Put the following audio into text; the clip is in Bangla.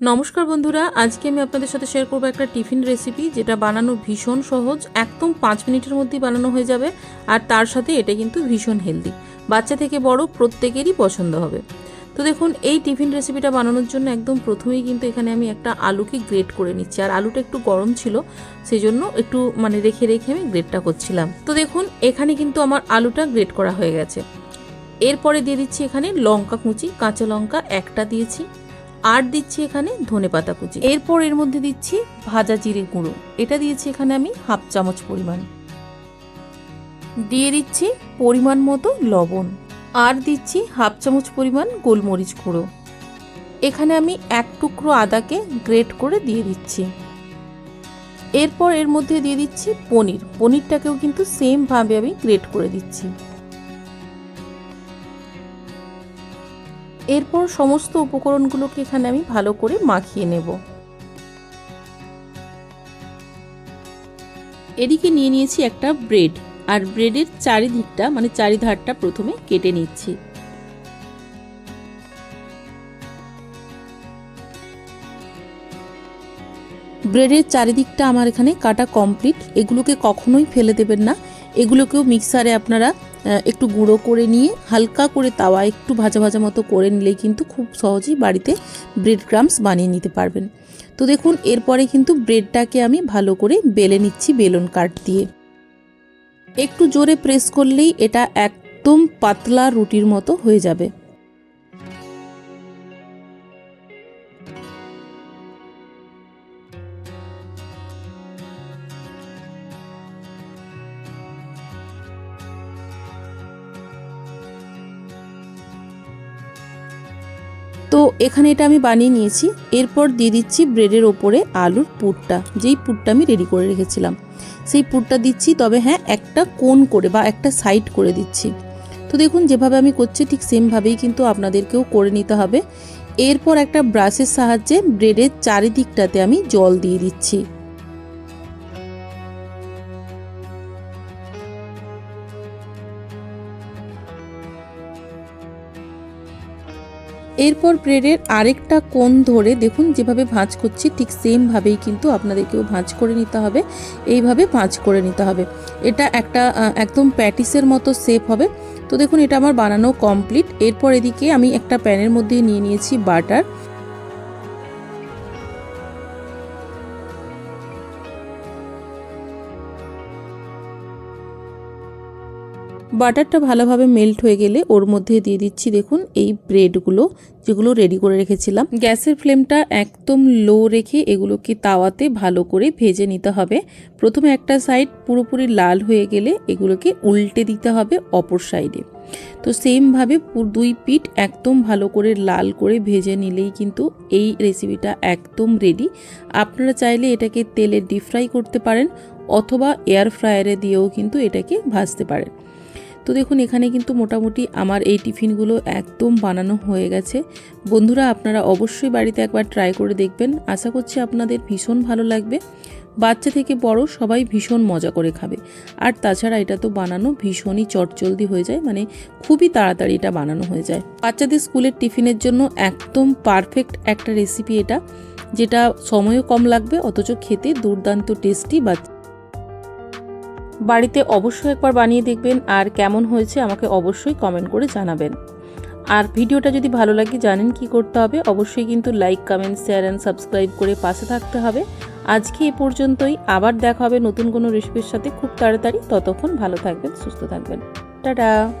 নমস্কার বন্ধুরা, আজকে আমি আপনাদের সাথে শেয়ার করব একটা টিফিন রেসিপি যেটা বানানো ভীষণ সহজ, একদম পাঁচ মিনিটের মধ্যেই বানানো হয়ে যাবে আর তার সাথে এটা কিন্তু ভীষণ হেলদি বাচ্চা থেকে বড় প্রত্যেকেরই পছন্দ হবে। তো দেখুন, এই টিফিন রেসিপিটা বানানোর জন্য একদম প্রথমেই কিন্তু এখানে আমি একটা আলুকে গ্রেট করে নিচ্ছি। আর আলুটা একটু গরম ছিল সেই জন্য একটু মানে রেখে রেখে আমি গ্রেটটা করছিলাম। তো দেখুন, এখানে কিন্তু আমার আলুটা গ্রেট করা হয়ে গেছে। এরপরে দিয়ে দিচ্ছি এখানে লঙ্কা কুচি, কাঁচা লঙ্কা একটা দিয়েছি। আর দিচ্ছি এখানে ধনে পাতা কুচি। এরপর এর মধ্যে দিচ্ছি ভাজা জিরে গুঁড়ো। এটা দিয়েছি এখানে আমি হাফ চামচ পরিমাণ। দিয়ে দিচ্ছি পরিমাণ মতো লবণ। আর দিচ্ছি হাফ চামচ পরিমাণ গোলমরিচ গুঁড়ো। এখানে আমি এক টুকরো আদাকে গ্রেট করে দিয়ে দিচ্ছি। এরপর এর মধ্যে দিয়ে দিচ্ছি পনির। পনিরটাকেও কিন্তু সেমভাবে আমি গ্রেট করে দিচ্ছি। এরপর সমস্ত উপকরণগুলোকে এখানে আমি ভালো করে মাখিয়ে নেব। এদিকে নিয়ে নিয়েছি একটা ব্রেড, আর ব্রেডের চারিদিকটা মানে চারিধারটা প্রথমে কেটে নিচ্ছি। ব্রেডের চারিদিকটা আমার এখানে কাটা কমপ্লিট, এগুলোকে কখনোই ফেলে দেবেন না। এগুলোকেও মিক্সারে আপনারা একটু গুঁড়ো করে নিয়ে, হালকা করে তাওয়া, একটু ভাজা ভাজা মতো করে নিলেই কিন্তু খুব সহজেই বাড়িতে ব্রেড ক্রামস বানিয়ে নিতে পারবেন। তো দেখুন, এরপরে কিন্তু ব্রেডটাকে আমি ভালো করে বেলে নিচ্ছি বেলন কাট দিয়ে। একটু জোরে প্রেস করলেই এটা একদম পাতলা রুটির মতো হয়ে যাবে। তো এখানে এটা আমি বানিয়ে নিয়েছি। এরপর দিয়ে দিচ্ছি ব্রেডের ওপরে আলুর পুরটা। যেই পুরটা আমি রেডি করে রেখেছিলাম। সেই পুরটা দিচ্ছি, তবে হ্যাঁ একটা কোন করে বা একটা সাইড করে দিচ্ছি। তো দেখুন, যেভাবে আমি করছি ঠিক সেমভাবেই কিন্তু আপনাদেরকেও করে নিতে হবে। এরপর একটা ব্রাশের সাহায্যে ব্রেডের চারিদিকটাতে আমি জল দিয়ে দিচ্ছি। এরপর ব্রেডের আরেকটা কোণ ধরে দেখুন, যেভাবে ভাঁজ করছি, ঠিক সেমভাবেই কিন্তু আপনাদেরকেও ভাঁজ করে নিতে হবে। এইভাবে ভাঁজ করে নিতে হবে। এটা একটা একদম প্যাটিসের মতো শেপ হবে। তো দেখুন, এটা আমার বানানো কমপ্লিট। এরপর এদিকে আমি একটা প্যানের মধ্যে নিয়ে নিয়েছি বাটার। বাটারটা ভালোভাবে মেল্ট হয়ে গেলে ওর মধ্যে দিয়ে দিচ্ছি দেখুন এই ব্রেডগুলো, যেগুলো রেডি করে রেখেছিলাম। গ্যাসের ফ্লেমটা একদম লো রেখে এগুলোকে তাওয়াতে ভালো করে ভেজে নিতে হবে। প্রথমে একটা সাইড পুরোপুরি লাল হয়ে গেলে এগুলোকে উল্টে দিতে হবে অপর সাইডে তো সেমভাবে দুই পিঠ একদম ভালো করে লাল করে ভেজে নিলেই কিন্তু এই রেসিপিটা একদম রেডি আপনারা চাইলে এটাকে তেলে ডিপ ফ্রাই করতে পারেন, অথবা এয়ার ফ্রায়ারে দিয়েও কিন্তু এটাকে ভাজতে পারেন। তো দেখুন, এখানে কিন্তু মোটামুটি আমার এই টিফিনগুলো একদম বানানো হয়ে গেছে। বন্ধুরা, আপনারা অবশ্যই বাড়িতে একবার ট্রাই করে দেখবেন। আশা করছি আপনাদের ভীষণ ভালো লাগবে। বাচ্চা থেকে বড় সবাই ভীষণ মজা করে খাবে। আর তাছাড়া এটা তো বানানো ভীষণই চটজলদি হয়ে যায় মানে খুবই তাড়াতাড়ি এটা বানানো হয়ে যায়। বাচ্চাদের স্কুলের টিফিনের জন্য একদম পারফেক্ট একটা রেসিপি এটা, যেটা সময়ও কম লাগবে, অথচ খেতে দুর্দান্ত টেস্টি বাচ্চা বাড়িতে অবশ্যই একবার বানিয়ে দেখবেন আর কেমন হয়েছে আমাকে অবশ্যই কমেন্ট করে জানাবেন। আর ভিডিওটা যদি ভালো লাগে জানেন কি করতে হবে, অবশ্যই কিন্তু like comment share and subscribe করে পাশে থাকতে হবে। আজকে এ পর্যন্তই, আবার দেখা হবে নতুন কোনো রেসিপির সাথে খুব তাড়াতাড়ি। ততক্ষণ ভালো থাকবেন, সুস্থ থাকবেন। টাটা!